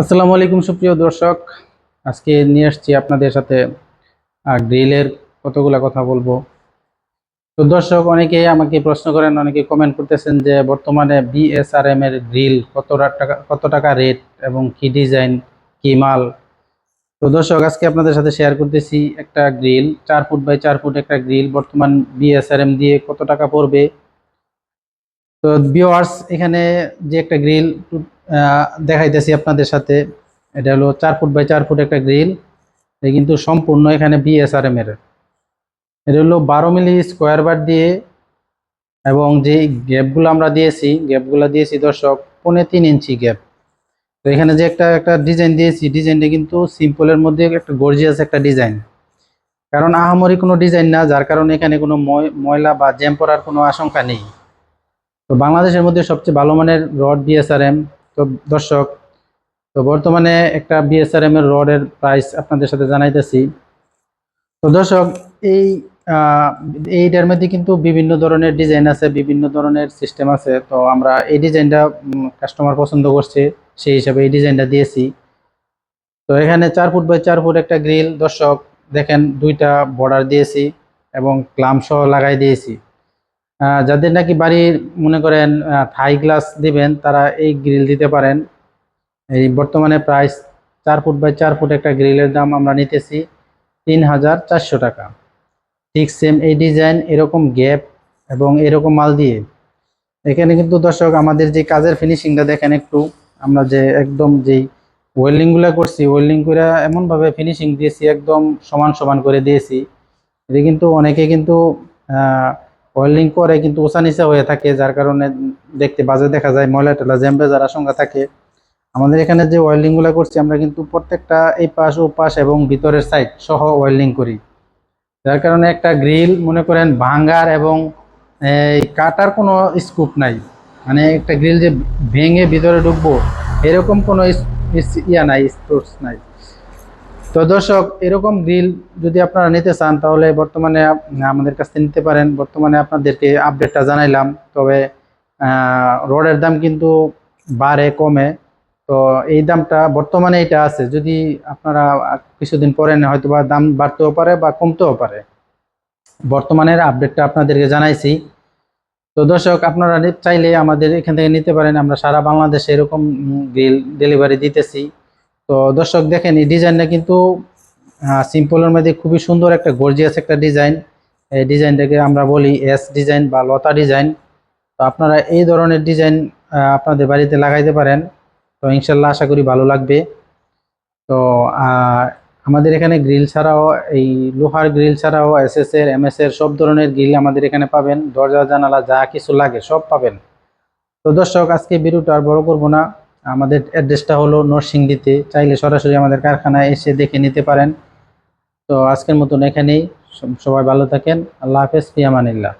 আসসালামু আলাইকুম সুপ্রিয় দর্শক। আজকে নিয়ে আসছি আপনাদের সাথে গ্রিলের কতগুলা কথা বলব। তো দর্শক, অনেকেই আমাকে প্রশ্ন করেন, অনেকে কমেন্ট করতেছেন যে বর্তমানে বিএসআরএম এর গ্রিল কত টাকা কত টাকা রেট এবং কি ডিজাইন কি মাল। তো দর্শক, আজকে আপনাদের সাথে শেয়ার করতেছি একটা গ্রিল, চার ফুট বাই চার ফুট একটা গ্রিল। বর্তমান বিএসআরএম দিয়ে কত টাকা পড়বে। তো ভিউয়ার্স এখানে যে একটা গ্রিল দেখাইতেছি আপনাদের সাথে। এটা হলো চার ফুট বাই চার ফুট একটা গ্রিল। এটা কিন্তু সম্পূর্ণ এখানে বিএসআরএম এর। এটা হলো বারো মিলি স্কোয়ার বার দিয়ে এবং যে গ্যাপগুলো আমরা দিয়েছি, গ্যাপগুলো দিয়েছি দর্শক, পৌনে তিন ইঞ্চি গ্যাপ। তো এখানে যে একটা একটা ডিজাইন দিয়েছি, ডিজাইনটা কিন্তু সিম্পলের মধ্যে একটা গর্জিয়াস একটা ডিজাইন। কারণ আহামরি কোনো ডিজাইন না, যার কারণে এখানে কোনো ময়- ময়লা বা জ্যাম পড়ার কোনো আশঙ্কা নেই। তো বাংলাদেশের মধ্যে সবচেয়ে ভালো মানের রড বিএসআরএম তো দর্শক, তো বর্তমানে একটা বিএসআরএম এর রডের প্রাইস আপনাদের সাথে জানাইতেছি। তো দর্শক, এই এইটার মধ্যে কিন্তু বিভিন্ন ধরনের ডিজাইন আছে, বিভিন্ন ধরনের সিস্টেম আছে। তো আমরা এই ডিজাইনটা কাস্টমার পছন্দ করছে, সেই হিসাবে এই ডিজাইনটা দিয়েছি। তো এখানে চার ফুট বাই চার ফুট একটা গ্রিল দর্শক, দেখেন দুইটা বর্ডার দিয়েছি এবং ক্লাম সহ লাগাই দিয়েছি। যাদের নাকি বাড়ির, মনে করেন থাই গ্লাস দিবেন, তারা এই গ্রিল দিতে পারেন। এই বর্তমানে প্রাইস চার ফুট বাই চার ফুট একটা গ্রিলের দাম আমরা নিতেছি তিন হাজার চারশো টাকা। ঠিক সেম এই ডিজাইন এরকম গ্যাপ এবং এরকম মাল দিয়ে। এখানে কিন্তু দর্শক, আমাদের যে কাজের ফিনিশিংটা দেখেন একটু। আমরা যে একদম যেই ওয়েল্ডিংগুলো করছি ওয়েল্ডিং করে এমনভাবে ফিনিশিং দিয়েছি, একদম সমান সমান করে দিয়েছি। এটা কিন্তু অনেকে কিন্তু ওয়েল্ডিং করে কিন্তু উঁচা নিচা হয়ে থাকে, যার কারণে দেখতে বাজে দেখা যায়, ময়লা টলা জ্যাম্পে যার আশঙ্কা থাকে। আমাদের এখানে যে ওয়েল্ডিংগুলো করছি, আমরা কিন্তু প্রত্যেকটা এই পাশ, ও পাশ এবং ভিতরের সাইড সহ ওয়েল্ডিং করি। যার কারণে একটা গ্রিল মনে করেন, ভাঙ্গার এবং কাটার কোনো স্কোপ নাই। মানে একটা গ্রিল যে ভেঙে ভিতরে ঢুকবো, এরকম কোনো ইয়া নাই স্পোর্টস নাই। তো দর্শক, এরকম গ্রিল যদি আপনারা নিতে চান, তাহলে বর্তমানে আমাদের কাছ থেকে নিতে পারেন। বর্তমানে আপনাদেরকে আপডেটটা জানাইলাম। তবে রডের দাম কিন্তু বাড়ে, কমে। তো এই দামটা বর্তমানে এটা আছে। যদি আপনারা কিছুদিন পরে হয়তো বা দাম বাড়তেও পারে বা কমতেও পারে। বর্তমানের আপডেটটা আপনাদেরকে জানাইছি। তো দর্শক, আপনারা চাইলে আমাদের এখান থেকে নিতে পারেন। আমরা সারা বাংলাদেশে এরকম গ্রিল ডেলিভারি দিতেছি। তো দর্শক দেখেন, এই ডিজাইনটা কিন্তু সিম্পলের মধ্যে খুবই সুন্দর একটা গর্জিয়াস একটা ডিজাইন। এই ডিজাইনটাকে আমরা বলি এস ডিজাইন বা লতা ডিজাইন। তো আপনারা এই ধরনের ডিজাইন আপনাদের বাড়িতে লাগাইতে পারেন। তো ইনশাল্লাহ আশা করি ভালো লাগবে। তো আমাদের এখানে গ্রিল ছাড়াও, এই লোহার গ্রিল ছাড়াও এস এস এর এম এস এর সব ধরনের গ্রিল আমাদের এখানে পাবেন। দরজা, জানালা যা কিছু লাগে সব পাবেন। তো দর্শক, আজকে ভিডিওটা আর বড় করব না। আমাদের অ্যাড্রেসটা হলো নরসিংদীতে। চাইলে সরাসরি আমাদের কারখানায় এসে দেখে নিতে পারেন। তো আজকের মতন এখানেই। সবাই ভালো থাকেন। আল্লাহ হাফেজ। ফিয়ামানিল্লাহ